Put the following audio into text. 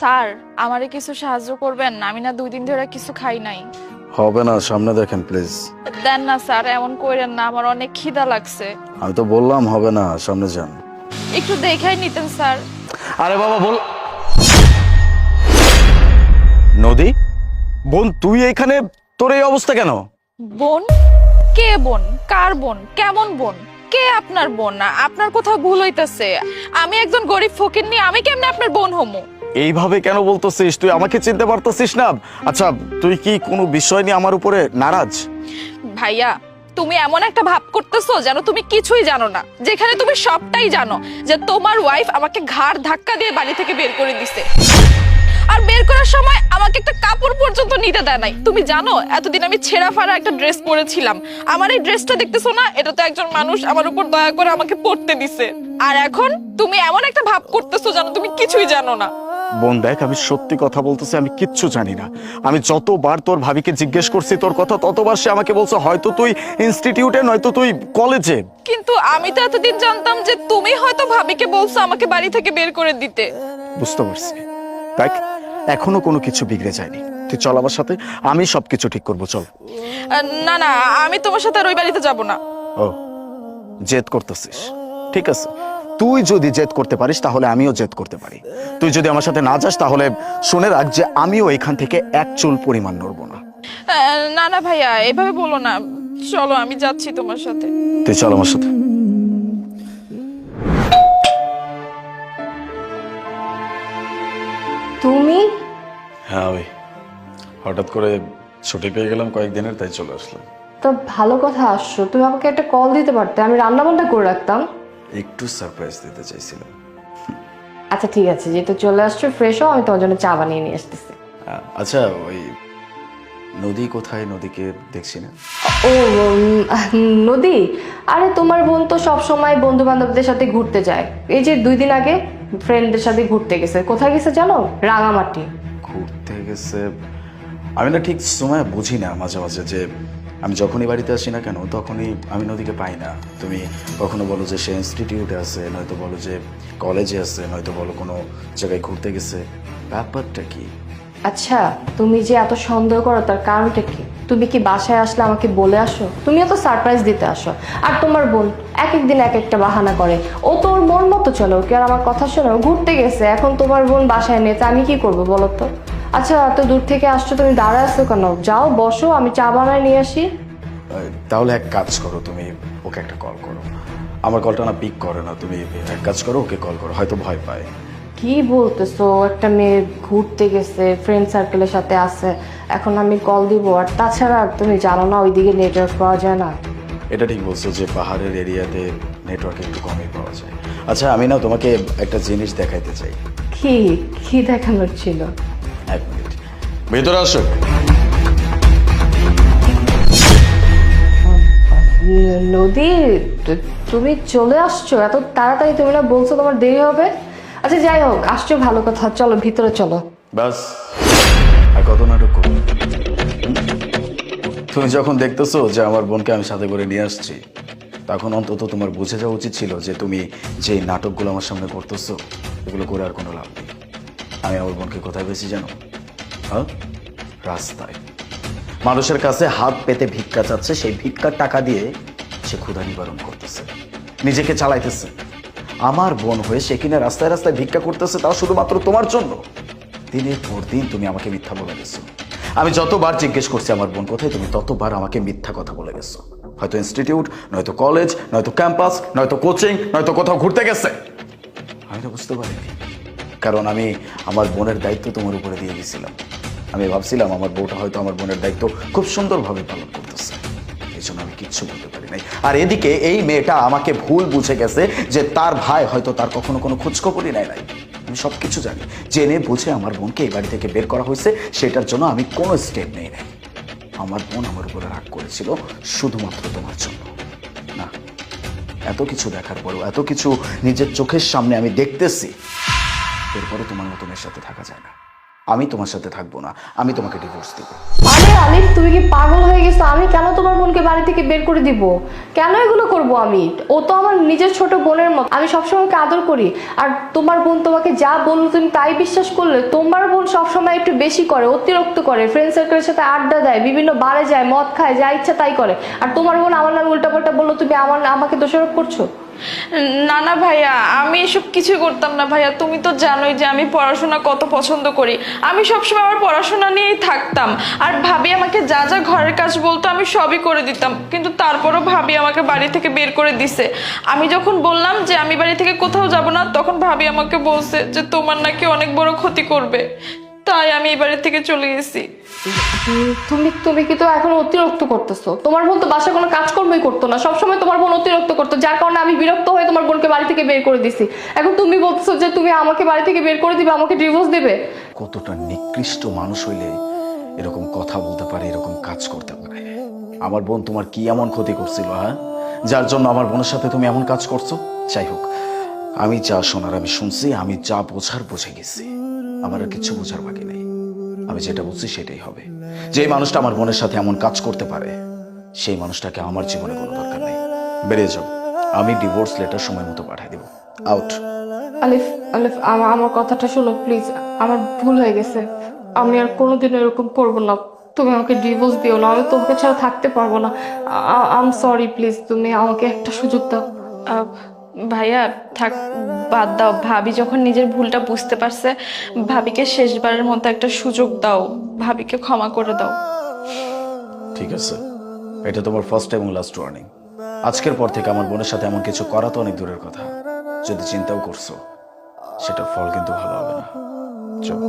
Sir আমারে কিছু সাহায্য করবেন? আমি না দুই দিন ধরে কিছু খাই নাই। হবে না সামনে দেখেন প্লিজ দেন না স্যার এমন কইরেন না আমার অনেক খিদা লাগছে। আমি তো বললাম হবে না সামনে যান। একটু দেখাই নিতেন স্যার। আরে বাবা বল। নদী? বোন তুই এখানে তোর এই অবস্থা কেন? বোন? কে বোন? কার বোন? কেমন বোন? কে আপনার বোন? না আপনার কোথাও ভুল হইতাছে। আমি একজন গরিব ফকির নিয়ে আমি কেমনে আপনার বোন হমু? এইভাবে কেন বলতেছিস? তুই আমাকে চিনতে পারতেছিস না। আচ্ছা তুই কি কোনো বিষয় নিয়ে আমার উপরে নারাজ? ভাইয়া, তুমি এমন একটা ভাব করতেছো যেন তুমি কিছুই জানো না। যেখানে তুমি সবটাই জানো যে তোমার ওয়াইফ আমাকে ঘাড় ধাক্কা দিয়ে বাড়ি থেকে বের করে দিছে। আর বের করার সময় আমাকে একটা কাপড় পর্যন্ত নিতে দেয় নাই। তুমি জানো, এতদিন আমি ছেঁড়া ফাড়া একটা ড্রেস পরেছিলাম। আমার এই ড্রেসটা দেখতেছো না? এটা তো একজন মানুষ আমার উপর দয়া করে আমাকে পরতে দিছে। আর এখন তুমি এমন একটা ভাব করতেছো জানো তুমি কিছুই জানো না। বোন দেখ আমি সত্যি কথা বলতেছি আমি কিচ্ছু জানি না। আমি যতবার তোর ভাবিকে জিজ্ঞেস করছি তোর কথা ততবার সে আমাকে বলছে হয়তো তুই ইনস্টিটিউটে নয়তো তুই কলেজে কিন্তু আমি তো এতদিন জানতাম যে তুমি হয়তো ভাবিকে বলছো আমাকে বাড়ি থেকে বের করে দিতে। বুঝতে পারছি। দেখ এখনও কোনো কিছু বিগড়ে যায়নি। তুই চল আমার সাথে আমি সবকিছু ঠিক করব চল। না না আমি তোমার সাথে আর ওই বাড়িতে যাব না। ও জেদ করতেছিস। ঠিক আছে। তুই যদি জেদ করতে পারিস তাহলে আমিও জেদ করতে পারি। তুই যদি আমার সাথে না যাস তাহলে শুনে রাখ যে আমিও এখান থেকে এক চুল পরিমাণ নড়বো না। না না ভাইয়া এভাবে বলো না। চলো আমি যাচ্ছি তোমার সাথে। তুই চল আমার সাথে। তুমি? হ্যাঁ ওই হঠাৎ করে ছুটি পেয়ে গেলাম কয়েকদিনের তাই চলে আসলাম। তো ভালো কথা আসছো। তুমি আমাকে একটা কল দিতে পারতে। আমি রান্না বান্না করে রাখতাম। একটু সারপ্রাইজ দিতে চাইছিলাম। আচ্ছা ঠিক আছে যেহেতু চলে আসছো ফ্রেশ হও আমি তোমার জন্য চা বানিয়ে নিয়ে আসতেছি। আচ্ছা ওই নদী কোথায়? নদীকে দেখছি না। ও উম, নদী? আরে তোমার বোন তো সব সময় বন্ধু বান্ধবদের সাথে ঘুরতে যায়। এই যে দুই দিন আগে ফ্রেন্ডদের সাথে ঘুরতে গেছে। কোথায় গেছে জানো? রাঙামাটি। ঘুরতে গেছে? আমি না ঠিক সময় বুঝি না মাঝে মাঝে যে আমি যখনই বাড়িতে আসি না কেন, তখনই আমি নদীকে পাই না। তুমি কখনো বলো যে সে ইনস্টিটিউটে আছে, নয়তো বলো যে কলেজে আছে, নয়তো বলো কোনো জায়গায় ঘুরতে গেছে। ব্যাপারটা কি? আচ্ছা তুমি যে এত সন্দেহ করো, তার কারণটা কি? তুমি কি বাসায় আসলে আমাকে বলে আসো? তুমিও তো সারপ্রাইজ দিতে আসো। আর তোমার বোন এক এক দিন এক একটা বাহানা করে। ও তো ওর মন মতো চলো কি আর আমার কথা শোনো ঘুরতে গেছে, এখন তোমার বোন বাসায় নেই, তা আমি কি করব বলো তো? আচ্ছা এত দূর থেকে আসছো তুমি দাঁড়ায় আসছো কেন? যাও বসো আমি চা বানায় নিয়ে আসি। তাহলে এক কাজ করো তুমি ওকে একটা কল করো। আমার কলটা না পিক করে না তুমি এক কাজ করো ওকে কল করো হয়তো ভয় পায়। কি বলতেছো? একটা মেয়ে ঘুরতে গেছে ফ্রেন্ড সার্কেলের সাথে আছে এখন আমি কল দিব। আর তাছাড়া তুমি জানো না ওইদিকে নেটওয়ার্ক পাওয়া যায় না। এটা ঠিক বলছো যে পাহাড়ের এরিয়াতে নেটওয়ার্ক একটু কমই পাওয়া যায়। আচ্ছা আমি না তোমাকে একটা জিনিস দেখাইতে চাই। কি? কি দেখানোর ছিল? ভেতরে আসো। নদী তুমি চলে আসছো? এত তাড়াতাড়ি তুমি না বলছো তোমার দেরি হবে? আচ্ছা যাই হোক আসছো ভালো কথা। চলো ভিতরে চলো। বাস আর কত নাটক করব? তুমি যখন দেখতেছো যে আমার বোনকে আমি সাথে করে নিয়ে আসছি তখন অন্তত তোমার বুঝে যাওয়া উচিত ছিল যে তুমি যে নাটকগুলো আমার সামনে করতেছো এগুলো করে আর কোনো লাভ নেই। আমি আমার বোনকে কোথায় পেয়েছি জানো? হ্যাঁ? রাস্তায়। মানুষের কাছে হাত পেতে ভিক্ষা চাচ্ছে, সেই ভিক্ষার টাকা দিয়ে সে ক্ষুধা নিবারণ করতেছে। নিজেকে চালাইতেছে। আমার বোন হয়ে সে কিনা রাস্তায় রাস্তায় ভিক্ষা করতেছে, তাও শুধুমাত্র তোমার জন্য। দিনের পর দিন তুমি আমাকে মিথ্যা বলে গেছো। আমি যতবার জিজ্ঞেস করছি আমার বোন কোথায়, তুমি ততবার আমাকে মিথ্যা কথা বলে গেছো। হয়তো ইনস্টিটিউট, নয়তো কলেজ, নয়তো ক্যাম্পাস, নয়তো কোচিং, নয়তো কোথাও ঘুরতে গেছে। আমি তো বুঝতে পারিনি। কারণ আমি আমার বোনের দায়িত্ব তোমার উপরে দিয়ে দিয়েছিলাম আমি ভাবছিলাম আমার বউটা হয়তো আমার বোনের দায়িত্ব খুব সুন্দরভাবে পালন করতেছে। এই জন্য আমি কিচ্ছু বলতে পারি নাই। আর এদিকে এই মেয়েটা আমাকে ভুল বুঝে গেছে যে তার ভাই হয়তো তার কখনো কোনো খোঁজখবরই নেয় নাই। আমি সব কিছু জানি। জেনে বুঝে আমার বোনকে এই বাড়ি থেকে বের করা হয়েছে। সেটার জন্য আমি কোনো স্টেপ নেই নাই। আমার বোন আমার উপরে রাগ করেছিল শুধুমাত্র তোমার জন্য। না, এত কিছু দেখার পরেও, এত কিছু নিজের চোখের সামনে আমি দেখতেছি। এরপরে তোমার মতো মেয়ের সাথে থাকা যায় না। আমি তোমার সাথে থাকব না, আমি তোমাকে ডিভোর্স দেবো। আরে আলিফ, তুমি কি পাগল হয়ে গেছো? আমি কেন তোমার বোনকে বাড়ি থেকে বের করে দিব? কেন এগুলো করব আমি? ও তো আমার নিজের ছোট বোনের মতো। আমি সবসময় ওকে আদর করি। আর তোমার বোন তোমাকে যা বলল তুমি তাই বিশ্বাস করলে, তোমার বোন সবসময় একটু বেশি করে, অতিরিক্ত করে। ফ্রেন্ড সার্কেলের সাথে আড্ডা দেয়, বিভিন্ন বারে যায়, মদ খায়, যা ইচ্ছা তাই করে। আর তোমার বোন আমার নামে উল্টাপাল্টা বলল, তুমি আমার আমাকে দোষারোপ করছ? না না ভাইয়া, আমি এসব কিছু করতাম না ভাইয়া। তুমি তো জানোই যে আমি পড়াশোনা কত পছন্দ করি। আমি সবসময় আমার পড়াশোনা নিয়েই থাকতাম। আর ভাবি আমাকে যা যা ঘরের কাজ বলতো, আমি সবই করে দিতাম। কিন্তু তারপরও ভাবি আমাকে বাড়ি থেকে বের করে দিছে। আমি যখন বললাম যে আমি বাড়ি থেকে কোথাও যাব না, তখন ভাবি আমাকে বলছে যে তোমার নাকি অনেক বড় ক্ষতি করবে। তাই আমি এই থেকে চলে গেছি। তুমি তুমি কি তো এখন অতিরিক্ত করতেছো? তোমার বোন তো বাসায় কোনো কাজকর্মই করতো না। সবসময় তোমার বোন অতিরিক্ত করতো। যার কারণে আমি বিরক্ত হয়ে তোমার বোনকে বাড়ি থেকে বের করে দিছি। এখন তুমি বলতেছো যে তুমি আমাকে বাড়ি থেকে বের করে দিবে আমাকে ডিভোর্স দেবে। কতটা নিকৃষ্ট মানুষ হইলে এরকম কথা বলতে পারে এরকম কাজ করতে পারে। আমার বোন তোমার কি এমন ক্ষতি করছিল হ্যাঁ? যার জন্য আমার বোনের সাথে তুমি এমন কাজ করছ? যাই হোক আমি যা শোনার আমি শুনছি আমি যা বোঝার বুঝে গেছি। আমার আর কিছু বোঝার বাকি নেই। আমি যেটা বুঝছি সেটাই হবে। যে মানুষটা আমার বোনের সাথে এমন কাজ করতে পারে সেই মানুষটাকে আমার জীবনে কোনো দরকার নেই। বেরিয়ে যাও। আমি ডিভোর্স লেটার সময় মতো পাঠিয়ে দেবো। আউট আলিফ আলিফ আমার আমার কথাটা শোনো প্লিজ আমার ভুল হয়ে গেছে। আমি আর কোনোদিন এরকম করব না। তুমি আমাকে ডিভোর্স দিও না। আমি তোমাকে ছাড়া থাকতে পারব না। আম সরি প্লিজ তুমি আমাকে একটা সুযোগ দাও। ভাইয়া থাক বাদ দাও। ভাবি যখন নিজের ভুলটা বুঝতে পারছে ভাবিকে শেষবারের মতো একটা সুযোগ দাও। ভাবিকে ক্ষমা করে দাও। ঠিক আছে। এটা তোমার ফার্স্ট এবং লাস্ট ওয়ার্নিং আজকের পর থেকে আমার বোনের সাথে এমন কিছু করা তো অনেক দূরের কথা। যদি চিন্তাও করছ সেটার ফল কিন্তু ভালো হবে না। চলো।